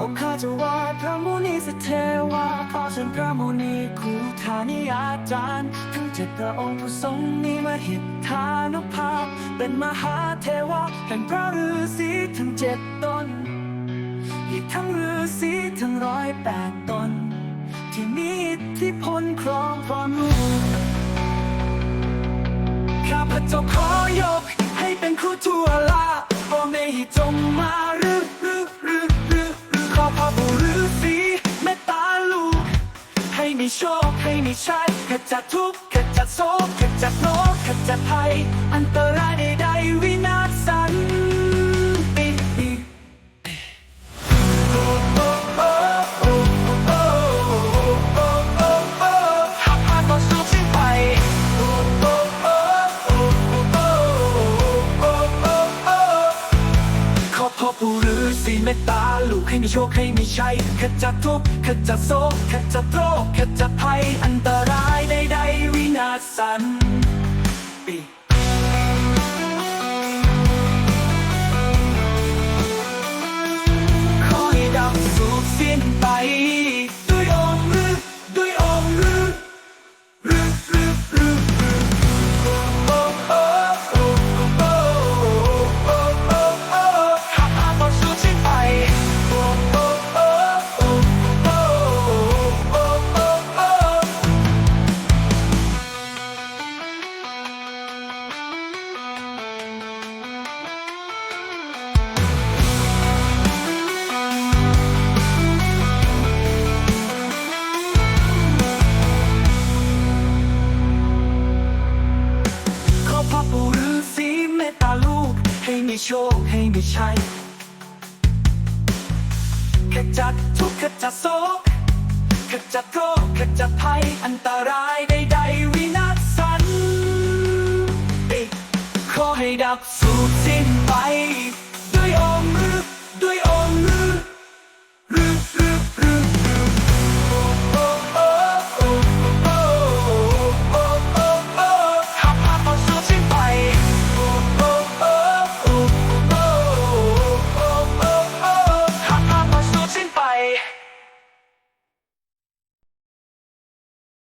องค์ข้าจะว่าพระมุนีสิทธเทวาขอเชิญพระมุนีครูธานิอาจารย์ทั้งเจ็ดพระองค์ผู้ทรงนิมหิทธานุภาพ เป็นมหาเทวะแห่งพระฤาษีทั้งเจ็ดตน อีกทั้งฤาษีทั้งร้อยแปดตน ที่มีอิทธิพลครองความรู้ข้าพเจ้าขอยกให้เป็นครูทั่วลาโอเมหิจงมา มีโชคให้มีชัยขจัดทุกข์ขจัดโศกขจัดโรคขจัดภัย อันตราย ฤาษีเมตตาลูกให้มีโชคให้มีชัยขจัดทุกข์ขจัดโศกขจัดโรคขจัดภัย อันตรายใดๆวินาศสัน โชคให้ไม่ใชัยขจัดทุกขจัดโศกขจัดโรคขจัดภัยอันตรายใดๆวินาศสันติขอให้ดับสูดสิ้นไป